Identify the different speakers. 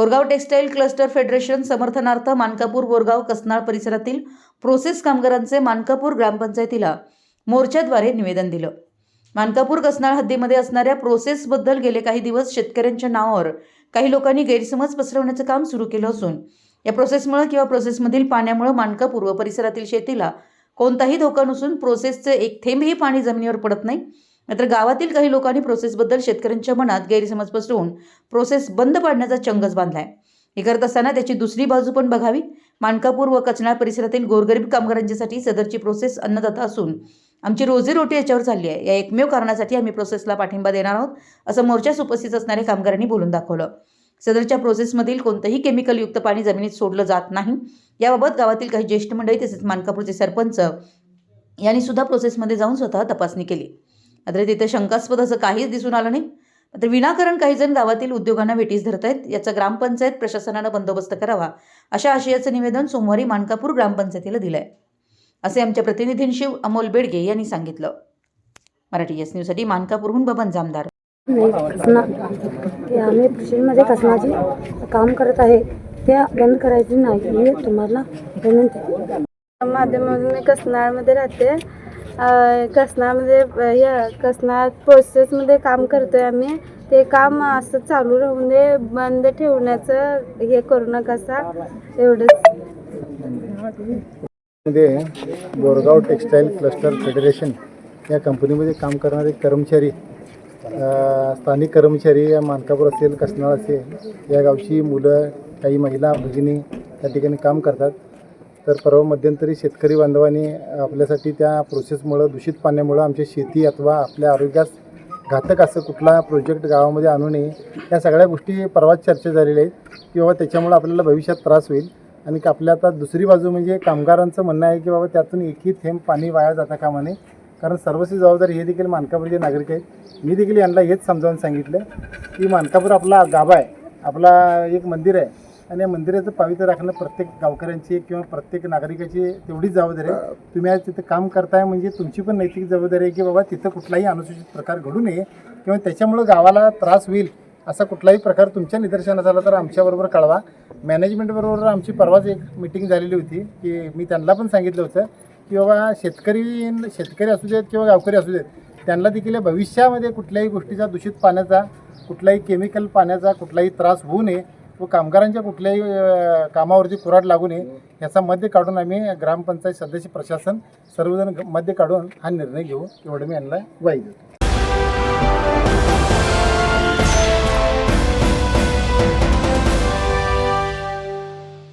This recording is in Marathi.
Speaker 1: बोरगाव टेक्स्टाईल क्लस्टर फेडरेशन समर्थनार्थ मानकापूर बोरगाव कसनाळ परिसरातील प्रोसेस कामगारांचे मानकापूर ग्रामपंचायतीला मोर्चाद्वारे निवेदन दिलं. मानकापूर कसनाळ हद्दीमध्ये असणाऱ्या प्रोसेसबद्दल गेले काही दिवस शेतकऱ्यांच्या नावावर काही लोकांनी गैरसमज पसरवण्याचं काम सुरू केलं असून या प्रोसेसमुळे किंवा प्रोसेसमधील पाण्यामुळे मानकापूर व परिसरातील शेतीला कोणताही धोका नसून प्रोसेसचं एक थेंबही पाणी जमिनीवर पडत नाही. मात्र गावातील काही लोकांनी प्रोसेसबद्दल शेतकऱ्यांच्या मनात गैरसमज पसरवून प्रोसेस बंद पाडण्याचा चंगच बांधलाय. हे करत असताना त्याची दुसरी बाजू पण बघावी. मानकापूर व कचनाळ परिसरातील गोरगरीब कामगारांच्यासाठी सदरची प्रोसेस अन्नदाता असून आमची रोजीरोटी याच्यावर चालली आहे. या एकमेव कारणासाठी आम्ही प्रोसेसला पाठिंबा देणार आहोत असं मोर्चास उपस्थित असणाऱ्या कामगारांनी बोलून दाखवलं. सदरच्या प्रोसेसमधील कोणतंही केमिकलयुक्त पाणी जमिनीत सोडलं जात नाही. याबाबत गावातील काही ज्येष्ठ मंडळी तसेच मानकापूरचे सरपंच यांनी सुद्धा प्रोसेसमध्ये जाऊन स्वतः तपासणी केली. मात्र तिथे शंकास्पद असं काहीच दिसून आलं नाही. मात्र विनाकारण काही जण गावातील उद्योगांना वेटीस धरत आहेत याचा ग्रामपंचायत प्रशासनानं बंदोबस्त करावा अशा आशयाचं निवेदन सोमवारी मानकापूर ग्रामपंचायतीला दिलंय. असे आमच्या प्रतिनिधींशी अमोल बेडगे यांनी सांगितलं. मराठी एस न्यूजसाठी मानकापूरहून बबन जामदार.
Speaker 2: आम्ही कृषीमध्ये कसनाचे काम करत आहे. ते बंद करायचे नाही. हे तुम्हाला विनंती.
Speaker 3: माध्यमातून मी कसनाळमध्ये राहते. कसनामध्ये कसनाळमध्ये अं, प्रोसेसमध्ये म्हणजे, काम करतोय आम्ही. ते काम असं चालू राहून दे बंद ठेवण्याचं हे करू नका एवढंच.
Speaker 4: मध्ये बोरगाव टेक्स्टाईल क्लस्टर फेडरेशन या कंपनीमध्ये काम करणारे कर्मचारी स्थानिक कर्मचारी या मानकापूर असेल कसनाळ असेल या गावची मुलं काही महिला भगिनी त्या ठिकाणी काम करतात. तर परवा मध्यंतरी शेतकरी बांधवांनी आपल्यासाठी त्या प्रोसेसमुळं दूषित पाण्यामुळं आमच्या शेती अथवा आपल्या आरोग्यास घातक असं कुठला प्रोजेक्ट गावामध्ये आणू नये या सगळ्या गोष्टी परवाच चर्चा झालेल्या आहेत. की बाबा त्याच्यामुळं आपल्याला भविष्यात त्रास होईल. आणि आपल्या आता दुसरी बाजू म्हणजे कामगारांचं म्हणणं आहे की बाबा त्यातून एकही थेंब पाणी वाया जाता कामा नये. कारण सर्वस्वी जबाबदारी हे देखील मानकापूरचे नागरिक आहेत. मी देखील यांना हेच समजावून सांगितलं की मानकापूर आपला गाभा आहे. आपला एक मंदिर आहे. आणि या मंदिराचं पावित्र्य राखणं प्रत्येक गावकऱ्यांची किंवा प्रत्येक नागरिकाची तेवढीच जबाबदारी आहे. तुम्ही आज तिथं काम करताय म्हणजे तुमची पण नैतिक जबाबदारी आहे की बाबा तिथं कुठलाही अनुसूचित प्रकार घडू नये किंवा त्याच्यामुळं गावाला त्रास होईल असा कुठलाही प्रकार तुमच्या निदर्शनास आला तर आमच्याबरोबर कळवा. मॅनेजमेंटबरोबर आमची परवाच एक मिटिंग झालेली होती की मी त्यांना पण सांगितलं होतं की बाबा शेतकरी शेतकरी असू देत किंवा गावकरी असू देत त्यांना देखील भविष्यामध्ये कुठल्याही गोष्टीचा दूषित पाण्याचा कुठलाही केमिकल पाण्याचा कुठलाही त्रास होऊ नये. व कामगारांच्या कुठल्याही कामावरती कुराड लागू नये याचा मध्य काढून आम्ही ग्रामपंचायत सदस्य प्रशासन सर्वजण मध्य काढून हा निर्णय घेऊ एवढं मी यांना ग्वाही देतो.